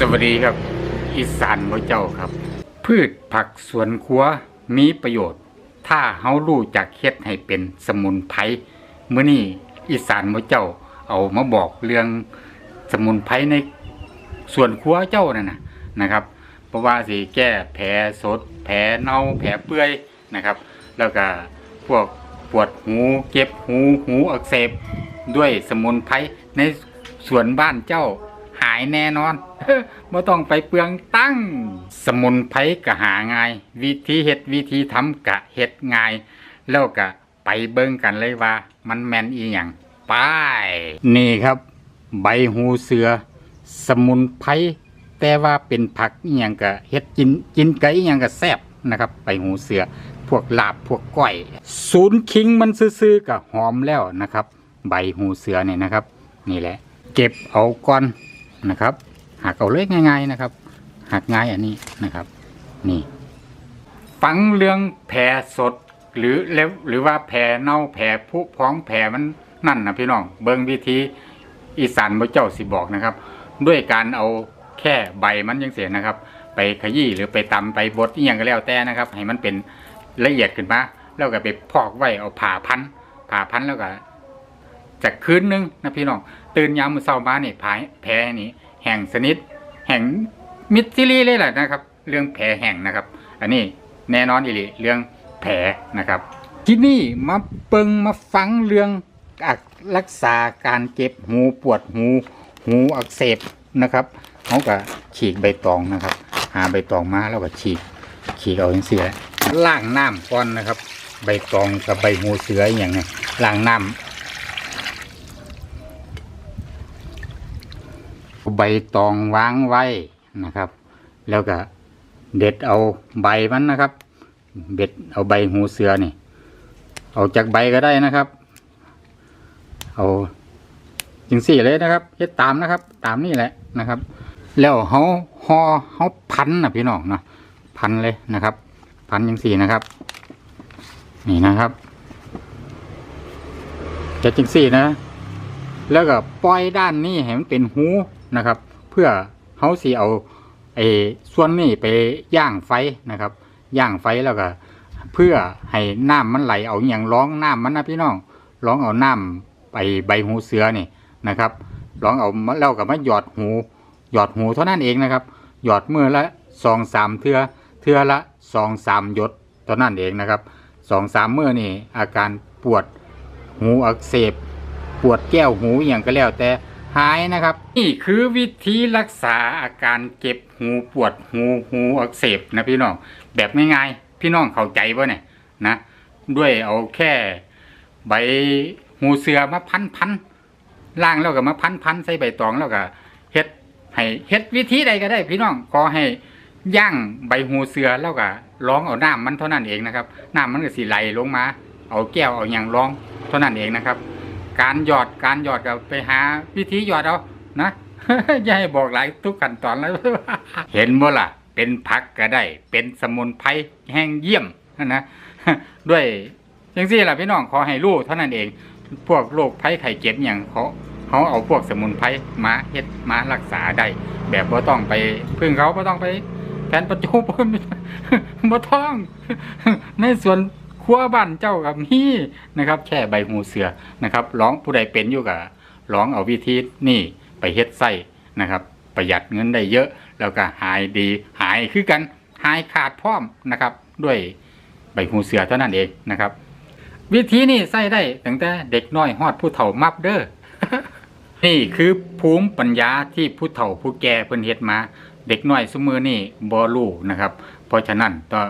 สวัสดีครับ อีสานพระเจ้าครับ พืชผักสวนครัวมีประโยชน์ ถ้าเฮารู้จักเฮ็ดให้เป็นสมุนไพรมื้อนี้อีสานพระเจ้าเอามาบอกเรื่องสมุนไพรในสวนครัวเจ้านั่นน่ะนะครับเพราะว่าสิแก้แผลสด แผลเน่าแผลเปื่อยนะครับ แล้วก็พวกปวดหูเจ็บหูหูอักเสบด้วยสมุนไพรในสวนบ้านเจ้า หายแน่นอนไม่ต้องไปเปลืองตั้ง สมุนไพรก็หาง่าย วิธีเฮ็ดวิธีทำกะเฮ็ดง่าย แล้วก็ไปเบิ่งกันเลยว่า มันแมนอีหยังไปนี่ครับ ใบหูเสือ สมุนไพรแต่ว่าเป็นผักอีหยังก็เฮ็ดกินกินไก่อีหยังก็แซ่บนะครับใบหูเสือ พวกลาบพวกก้อย ศูนย์คิงมันซื่อๆก็หอมแล้วนะครับ ใบหูเสือเนี่ยนะครับ นี่แหละ เก็บเอาก่อน นะครับ หักเอาเลยง่าย ๆนะครับ หักง่ายอันนี้นะครับ นี่ ฟังเรื่องแผลสด หรือแล้วหรือว่าแผลเน่าแผลผุพองแผลมันนั่นนะพี่น้อง เบิ่งวิธีอีสานพระเจ้าสิบอกนะครับ ด้วยการเอาแค่ใบมันยังเสียนะครับ ไปขยี้หรือไปตำไปบดอย่างก็แล้วแต่นะครับ ให้มันเป็นละเอียดขึ้นมาแล้วก็ไปพอกไว้เอาผ่าพันผ่าพันแล้วก็ จากคืนนึงนะพี่น้องตื่นยามมือเช้ามานี่ผายแผลนี่แห้งสนิทแห้งมิดซิลี่เลยแหละนะครับ เรื่องแผลแห้งนะครับ อันนี้แน่นอนอีหลีเรื่องแผลนะครับที่นี่มาเปิงมาฟังเรื่องรักษาการเจ็บหูปวดหูหูอักเสบนะครับเขาก็ฉีกใบตองนะครับ หาใบตองมาแล้วก็ฉีกฉีกเอาอย่างเสียล้างน้ำก่อนนะครับ ใบตองกับใบหูเสืออย่างเนี้ยล้างน้ำ ใบตองวางไว้นะครับ แล้วก็เด็ดเอาใบมันนะครับ เด็ดเอาใบหูเสือนี่ เอาจากใบก็ได้นะครับ เอาจึงสี่เลยนะครับเฮ็ดตามนะครับ ตามนี่แหละนะครับ แล้วเขาห่อเขาพันนะพี่น้องเนาะพันเลยนะครับ พันยังสี่นะครับ นี่นะครับจะจึงสี่นะ แล้วก็ปล่อยด้านนี้ให้มันเป็นหูนะครับ เพื่อเขาสีเอาไอ้ส่วนนี้ไปย่างไฟนะครับ ย่างไฟแล้วก็เพื่อให้น้ำมันไหลเอาอย่างร้องน้ำมันนะพี่น้องร้องเอาน้ำไปใบหูเสือนี่นะครับร้องเอาแล้วก็มาหยอดหู หยอดหูเท่านั้นเองนะครับ หยอดมือละสองสามเทือเทือละสองสามหยดเท่านั้นเองนะครับสองสามมือนี่อาการปวดหูอักเสบ ปวดแก้วหูอย่างก็แล้วแต่หายนะครับ นี่คือวิธีรักษาอาการเจ็บหูปวดหูหูอักเสบนะพี่น้องแบบง่ายๆพี่น้องเข้าใจป่ะเนี่ยนะด้วยเอาแค่ใบหูเสือมาพันพันล่างแล้วก็มาพันพันใส่ใบตองแล้วก็เฮ็ดให้เฮ็ดวิธีใดก็ได้ พี่น้องขอให้ย่างใบหูเสือแล้วก็ร้องเอาน้ำมันเท่านั้นเองนะครับน้ำมันก็สิไหลลงมา เอาแก้วเอาอย่างร้องเท่านั้นเองนะครับ การหยอดการหยอดก็ไปหาวิธีหยอดเอานะอย่าให้บอกหลายทุกขั้นตอนแล้วเห็นบ่ล่ะ เป็นผักก็ได้ เป็นสมุนไพรแห้งเยี่ยมนะด้วยจังซี่ล่ะพี่น้องขอให้รู้เท่านั้นเอง พวกโรคภัยไข้เจ็บอย่างเขาเขาเอาพวกสมุนไพรมาเฮ็ดมารักษาได้แบบบ่ต้องไปพึ่งเขาบ่ต้องไปแทนประจุบ่ต้องในส่วน ครัวบ้านเจ้ากับมีนะครับแค่ใบหูเสือนะครับร้องผู้ใดเป็นอยู่กับร้องเอาวิธีนี่ไปเฮ็ดไส้นะครับ ประหยัดเงินได้เยอะ แล้วก็หายดีหายคือกันหายขาดพร้อมนะครับ ด้วยใบหูเสือเท่านั้นเองนะครับ วิธีนี้ใส่ได้ตั้งแต่เด็กน้อยฮอดผู้เฒ่ามับเด้อนี่คือภูมิปัญญาที่ผู้เฒ่าผู้แก่เพิ่นเฮ็ดมา เด็กน้อยซุมือนี่บ่รู้นะครับ เพราะฉะนั้นต่อ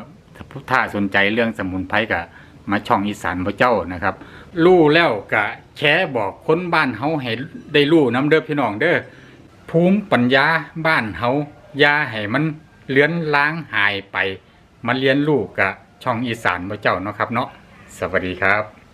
ถ้าสนใจเรื่องสมุนไพรกับมาช่องอีสานพระเจ้านะครับรู้แล้วก็แชร์บอกคนบ้านเฮาให้ได้รู้นํเด้อพี่น้องเด้อภูมิปัญญาบ้านเฮายาให้มันเลือนล้างหายไป มาเรียนรู้กับช่องอีสานพระเจ้าเนาะครับเนาะสวัสดีครับ